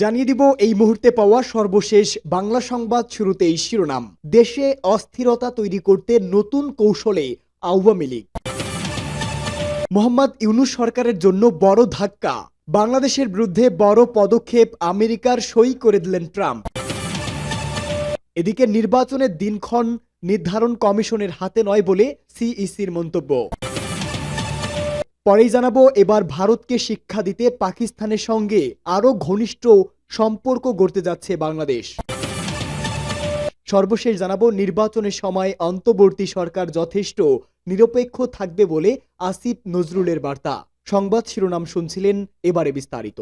জানিয়ে দিব এই মুহূর্তে পাওয়া সর্বশেষ বাংলা সংবাদ শুরুতেই শিরোনাম। দেশে অস্থিরতা তৈরি করতে নতুন কৌশলে আওয়ামী লীগ। মোহাম্মদ ইউনুস সরকারের জন্য বড় ধাক্কা। বাংলাদেশের বিরুদ্ধে বড় পদক্ষেপ আমেরিকার সই করে দিলেন ট্রাম্প। এদিকে নির্বাচনের দিনক্ষণ নির্ধারণ কমিশনের হাতে নয় বলে সিইসির মন্তব্য। পরেই জানাব, এবার ভারতকে শিক্ষা দিতে পাকিস্তানের সঙ্গে আরও ঘনিষ্ঠ সম্পর্ক গড়তে যাচ্ছে বাংলাদেশ। সর্বশেষ জানাব, নির্বাচনের সময় অন্তর্বর্তী সরকার যথেষ্ট নিরপেক্ষ থাকবে বলে আসিফ নজরুলের বার্তা। সংবাদ শিরোনাম শুনছিলেন, এবারে বিস্তারিত।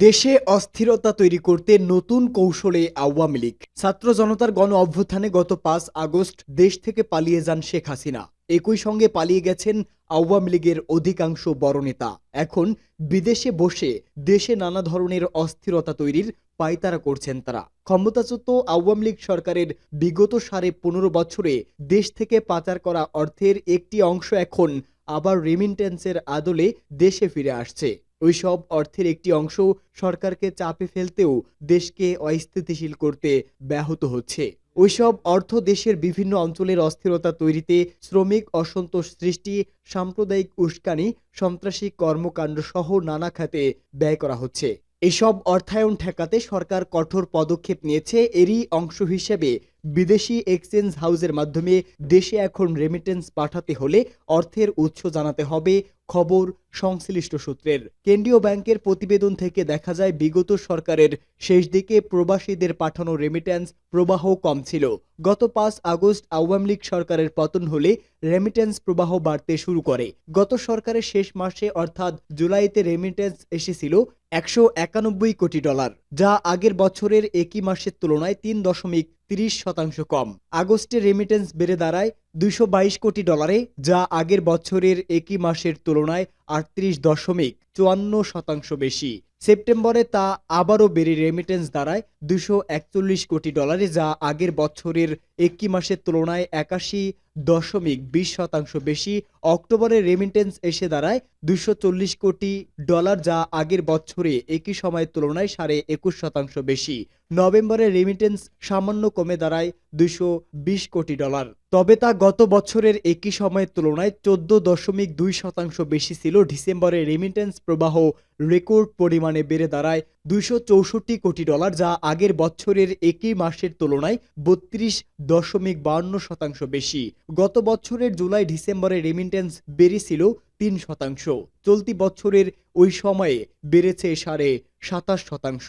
দেশে অস্থিরতা তৈরি করতে নতুন কৌশলে আওয়ামী লীগ। ছাত্র জনতার গণ অভ্যুত্থানে গত পাঁচ আগস্ট দেশ থেকে পালিয়ে যান শেখ হাসিনা। একই সঙ্গে পালিয়ে গেছেন আওয়ামী লীগের অধিকাংশ বড় নেতা এখন বিদেশে বসে দেশে নানা ধরনের অস্থিরতা তৈরির পায়তারা করছেন তারা। ক্ষমতাচ্যুত আওয়ামী লীগ সরকারের বিগত সাড়ে পনেরো বছরে দেশ থেকে পাচার করা অর্থের একটি অংশ এখন আবার রেমিটেন্সের আদলে দেশে ফিরে আসছে। ওইসব অর্থের একটি অংশ সরকারকে চাপে ফেলতেও দেশকে অস্থিতিশীল করতে ব্যাহত হচ্ছে। ওইসব অর্থ দেশের বিভিন্ন অঞ্চলের অস্থিরতা তৈরিতে শ্রমিক অসন্তোষ সৃষ্টি, সাম্প্রদায়িক উস্কানি, সন্ত্রাসী কর্মকাণ্ড সহ নানা খাতে ব্যয় করা হচ্ছে। এসব অর্থায়ন ঠেকাতে সরকার কঠোর পদক্ষেপ নিয়েছে, এরই অংশ হিসেবে বিদেশি এক্সচেঞ্জ হাউসের মাধ্যমে দেশে এখন রেমিটেন্স পাঠাতে হলে অর্থের উৎস জানাতে হবে খবর সংশ্লিষ্ট সূত্রের। কেন্দ্রীয় ব্যাংকের প্রতিবেদন থেকে দেখা যায়, বিগত সরকারের শেষ দিকে প্রবাসীদের পাঠানো রেমিটেন্স প্রবাহ কম ছিল। গত পাঁচ আগস্ট আওয়ামী লীগ সরকারের পতন হলে রেমিটেন্স প্রবাহ বাড়তে শুরু করে। গত সরকারের শেষ মাসে অর্থাৎ জুলাইতে রেমিটেন্স এসেছিল একশো একানব্বই কোটি ডলার, যা আগের বছরের একই মাসের তুলনায় তিন দশমিক তিরিশ শতাংশ কম। আগস্টে রেমিটেন্স বেড়ে দাঁড়ায় দুইশো বাইশ কোটি ডলারে, যা আগের বছরের একই মাসের তুলনায় আটত্রিশ দশমিক চুয়ান্ন শতাংশ বেশি। সেপ্টেম্বরে তা আবারও বেড়ে রেমিটেন্স দাঁড়ায় দুশো একচল্লিশ কোটি ডলারে যা আগের বছরের একই মাসের তুলনায় একাশি দশমিক বিশ শতাংশ বেশি। অক্টোবরে রেমিটেন্স এসে দাঁড়ায় দুশো চল্লিশ কোটি ডলার যা আগের বছরে একই সময়ের তুলনায় সাড়ে একুশ শতাংশ বেশি। নভেম্বরে রেমিটেন্স সামান্য কমে দাঁড়ায় দুশো বিশ কোটি ডলার তবে তা গত বছরের একই সময়ের তুলনায় চোদ্দ দশমিক দুই শতাংশ বেশি ছিল। ডিসেম্বরে রেমিটেন্স প্রবাহ রেকর্ড পরিমাণে বেড়ে দাঁড়ায় দুইশো চৌষট্টি কোটি ডলার, যা আগের বছরের একই মাসের তুলনায় বত্রিশ দশমিক বান্ন শতাংশ বেশি। গত বছরের জুলাই ডিসেম্বরে রেমিটেন্স বেড়েছিল তিন শতাংশ। চলতি বছরের ওই সময়ে বেড়েছে সাড়ে সাতাশ শতাংশ।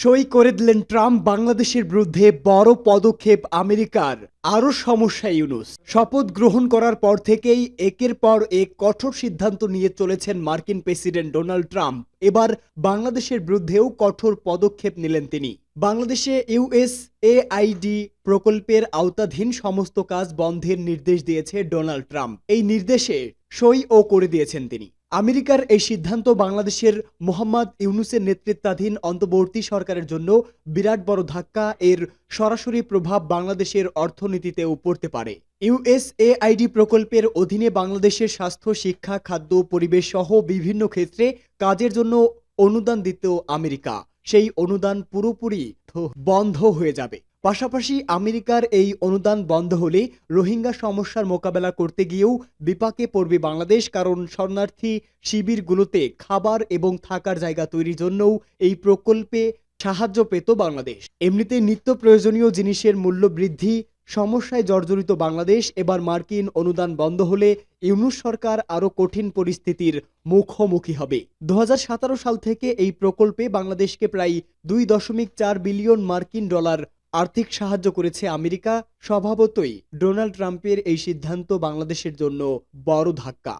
সই করে দিলেন ট্রাম্প বাংলাদেশের বিরুদ্ধে বড় পদক্ষেপ আমেরিকার। আরও সমস্যা ইউনুস। শপথ গ্রহণ করার পর থেকেই একের পর এক কঠোর সিদ্ধান্ত নিয়ে চলেছেন মার্কিন প্রেসিডেন্ট ডোনাল্ড ট্রাম্প। এবার বাংলাদেশের বিরুদ্ধেও কঠোর পদক্ষেপ নিলেন তিনি। বাংলাদেশে ইউএস এআইডি প্রকল্পের আওতাধীন সমস্ত কাজ বন্ধের নির্দেশ দিয়েছে ডোনাল্ড ট্রাম্প। এই নির্দেশে সই ও করে দিয়েছেন তিনি। আমেরিকার এই সিদ্ধান্ত বাংলাদেশের মোহাম্মদ ইউনুসের নেতৃত্বাধীন অন্তর্বর্তী সরকারের জন্য বিরাট বড় ধাক্কা এর সরাসরি প্রভাব বাংলাদেশের অর্থনীতিতেও পড়তে পারে। ইউএসএআইডি প্রকল্পের অধীনে বাংলাদেশের স্বাস্থ্য, শিক্ষা, খাদ্য, পরিবেশ সহ বিভিন্ন ক্ষেত্রে কাজের জন্য অনুদান দিত আমেরিকা। সেই অনুদান পুরোপুরি বন্ধ হয়ে যাবে। পাশাপাশি আমেরিকার এই অনুদান বন্ধ হলে রোহিঙ্গা সমস্যার মোকাবেলা করতে গিয়েও বিপাকে পড়বে বাংলাদেশ, কারণ শরণার্থী শিবিরগুলোতে খাবার এবং থাকার জায়গা তৈরির জন্যও এই প্রকল্পে সাহায্য পেত বাংলাদেশ। এমনিতে নিত্য প্রয়োজনীয় জিনিসের মূল্য বৃদ্ধি, সমস্যায় জর্জরিত বাংলাদেশ, এবার মার্কিন অনুদান বন্ধ হলে ইউনুস সরকার আরও কঠিন পরিস্থিতির মুখোমুখি হবে। দু হাজার সতেরো সাল থেকে এই প্রকল্পে বাংলাদেশকে প্রায় দুই দশমিক চার বিলিয়ন মার্কিন ডলার আর্থিক সাহায্য করেছে আমেরিকা, স্বভাবতই ডোনাল্ড ট্রাম্পের এই সিদ্ধান্ত বাংলাদেশের জন্য বড় ধাক্কা।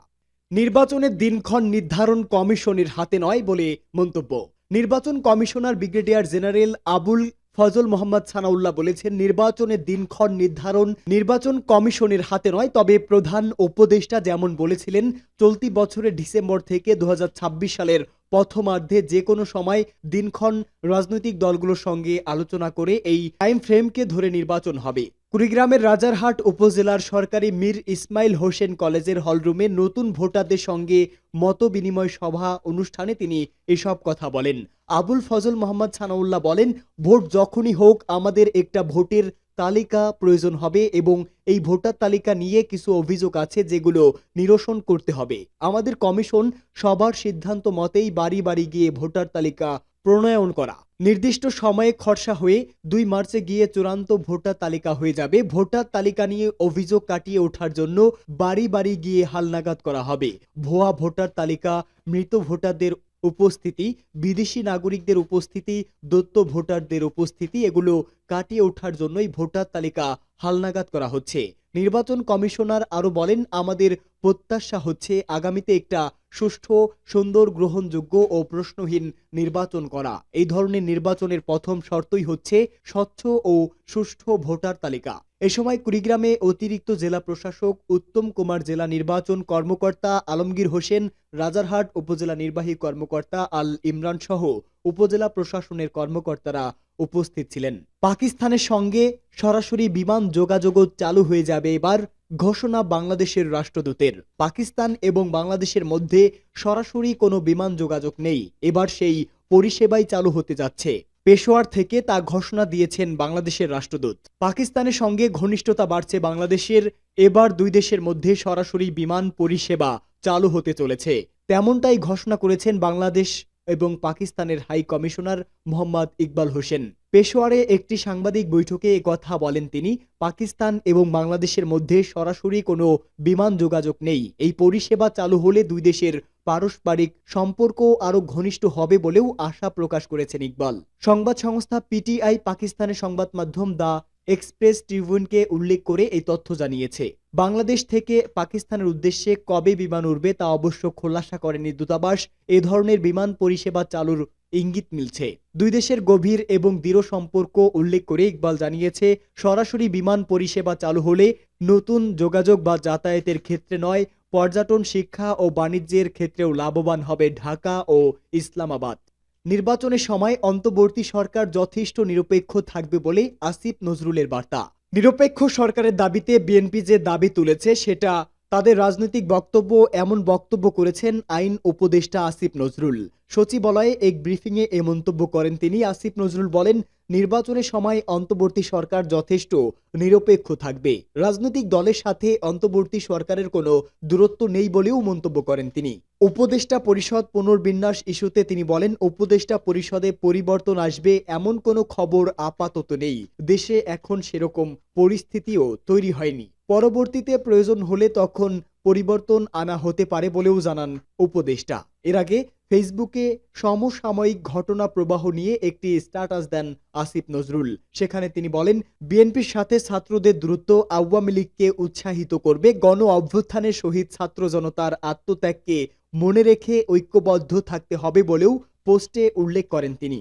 নির্বাচনের দিনক্ষণ নির্ধারণ কমিশনের হাতে নয় বলে মন্তব্য। নির্বাচন commissioner brigadier general Abul Fazal Mohammad Sanaullah বলেছেন নির্বাচনের দিনক্ষণ নির্ধারণ, নির্বাচন কমিশনের হাতে নয়, তবে প্রধান উপদেষ্টা যেমন বলেছিলেন, চলতি বছরের ডিসেম্বর থেকে দু হাজার ছাব্বিশ সালের প্রথমার্ধে যে কোনো সময় দিনক্ষণ রাজনৈতিক দলগুলোর সঙ্গে আলোচনা করে এই টাইম ফ্রেমকে ধরে নির্বাচন হবে। কুড়িগ্রামের রাজারহাট উপজেলার সরকারি মীর ইসমাইল হোসেন কলেজের হলরুমে নতুন ভোটারদের সঙ্গে মত বিনিময় সভা অনুষ্ঠানে তিনি এসব কথা বলেন। আবুল ফজল মোহাম্মদ ছানাউল্লাহ বলেন, ভোট যখনই হোক, আমাদের একটা ভোটের তালিকা প্রয়োজন হবে এবং এই ভোটার তালিকা নিয়ে কিছু অভিযোগ আছে যেগুলো নিরসন করতে হবে। আমাদের কমিশন সবার সিদ্ধান্ত মতেই বাড়ি বাড়ি গিয়ে ভোটার তালিকা প্রণয়ন করা। নির্দিষ্ট সময়ে খরসা হয়ে দুই মার্চে গিয়ে চূড়ান্ত ভোটার তালিকা হয়ে যাবে। ভোটার তালিকা নিয়ে অভিযোগ কাটিয়ে ওঠার জন্য বাড়ি বাড়ি গিয়ে হালনাগাদ করা হবে। ভুয়া ভোটার তালিকা, মৃত ভোটারদের উপস্থিতি, বিদেশি নাগরিকদের উপস্থিতি, দত্ত ভোটারদের উপস্থিতি, এগুলো কাটিয়ে ওঠার জন্যই ভোটার তালিকা হালনাগাদ করা হচ্ছে। নির্বাচন কমিশনার আরও বলেন, আমাদের প্রত্যাশা হচ্ছে আগামীতে একটা সুষ্ঠু, সুন্দর, গ্রহণযোগ্য ও প্রশ্নহীন নির্বাচন করা। এই ধরনের নির্বাচনের প্রথম শর্তই হচ্ছে স্বচ্ছ ও সুষ্ঠু ভোটার তালিকা। এ সময় কুড়িগ্রামে অতিরিক্ত জেলা প্রশাসক, উত্তম কুমার জেলা নির্বাচন কর্মকর্তা আলমগীর হোসেন, রাজারহাট উপজেলা নির্বাহী কর্মকর্তা আল ইমরান সহ উপজেলা প্রশাসনের কর্মকর্তারা উপস্থিত ছিলেন। পাকিস্তানের সঙ্গে সরাসরি বিমান যোগাযোগ চালু হয়ে যাবে এবার, ঘোষণা বাংলাদেশের রাষ্ট্রদূতের। পাকিস্তান এবং বাংলাদেশের মধ্যে সরাসরি কোনো বিমান যোগাযোগ নেই। এবার সেই পরিষেবাই চালু হতে যাচ্ছে। পেশোয়ার থেকে তা ঘোষণা দিয়েছেন বাংলাদেশের রাষ্ট্রদূত। পাকিস্তানের সঙ্গে ঘনিষ্ঠতা বাড়ছে বাংলাদেশের। এবার দুই দেশের মধ্যে সরাসরি বিমান পরিষেবা চালু হতে চলেছে। তেমনটাই ঘোষণা করেছেন বাংলাদেশ এবং পাকিস্তানের হাই কমিশনার মোহাম্মদ ইকবাল হোসেন। পেশোয়ারে একটি সাংবাদিক বৈঠকে কথা বলেন তিনি, পাকিস্তান এবং বাংলাদেশের মধ্যে সরাসরি কোনো বিমান যোগাযোগ নেই। এই পরিষেবা চালু হলে দুই দেশের পারস্পরিক সম্পর্ক আরও ঘনিষ্ঠ হবে বলেও আশা প্রকাশ করেছেন ইকবাল। সংবাদ সংস্থা পিটিআই পাকিস্তানের সংবাদ মাধ্যম দ্য এক্সপ্রেস ট্রিবিউনকে উল্লেখ করে এই তথ্য জানিয়েছে। বাংলাদেশ থেকে পাকিস্তানের উদ্দেশ্যে কবে বিমান উড়বে তা অবশ্য খোলাসা করেনি দূতাবাস। এ ধরনের বিমান পরিষেবা চালুর ইঙ্গিত মিলছে। দুই দেশের গভীর এবং দৃঢ় সম্পর্ক উল্লেখ করে ইকবাল জানিয়েছে, সরাসরি বিমান পরিষেবা চালু হলে নতুন যোগাযোগ বা যাতায়াতের ক্ষেত্রে নয়, পর্যটন, শিক্ষা ও বাণিজ্যের ক্ষেত্রেও লাভবান হবে ঢাকা ও ইসলামাবাদ। নির্বাচনের সময় অন্তর্বর্তী সরকার যথেষ্ট নিরপেক্ষ থাকবে বলেই আসিফ নজরুলের বার্তা। নিরপেক্ষ সরকারের দাবিতে বিএনপি যে দাবি তুলেছে, সেটা তাদের রাজনৈতিক বক্তব্য এমন বক্তব্য করেছেন আইন উপদেষ্টা আসিফ নজরুল। সচিবালয়ে এক ব্রিফিংয়ে এ মন্তব্য করেন তিনি। আসিফ নজরুল বলেন, নির্বাচনের সময় অন্তর্বর্তী সরকার যথেষ্ট নিরপেক্ষ থাকবে। রাজনৈতিক দলের সাথে অন্তর্বর্তী সরকারের কোনো দূরত্ব নেই বলেও মন্তব্য করেন তিনি। উপদেষ্টা পরিষদ পুনর্বিন্যাস ইস্যুতে তিনি বলেন, উপদেষ্টা পরিষদে পরিবর্তন আসবে এমন কোনো খবর আপাতত নেই। দেশে এখন সেরকম পরিস্থিতিও তৈরি হয়নি। পরবর্তীতে প্রয়োজন হলে তখন পরিবর্তন আনা হতে পারে বলেও জানান উপদেষ্টা। এর আগে ফেসবুকে সমসাময়িক ঘটনা প্রবাহ নিয়ে একটি স্ট্যাটাস দেন আসিফ নজরুল। সেখানে তিনি বলেন, বিএনপির সাথে ছাত্রদের দ্রুত আওয়ামী লীগকে উৎসাহিত করবে। গণ অভ্যুত্থানের শহীদ ছাত্র জনতার আত্মত্যাগকে মনে রেখে ঐক্যবদ্ধ থাকতে হবে বলেও পোস্টে উল্লেখ করেন তিনি।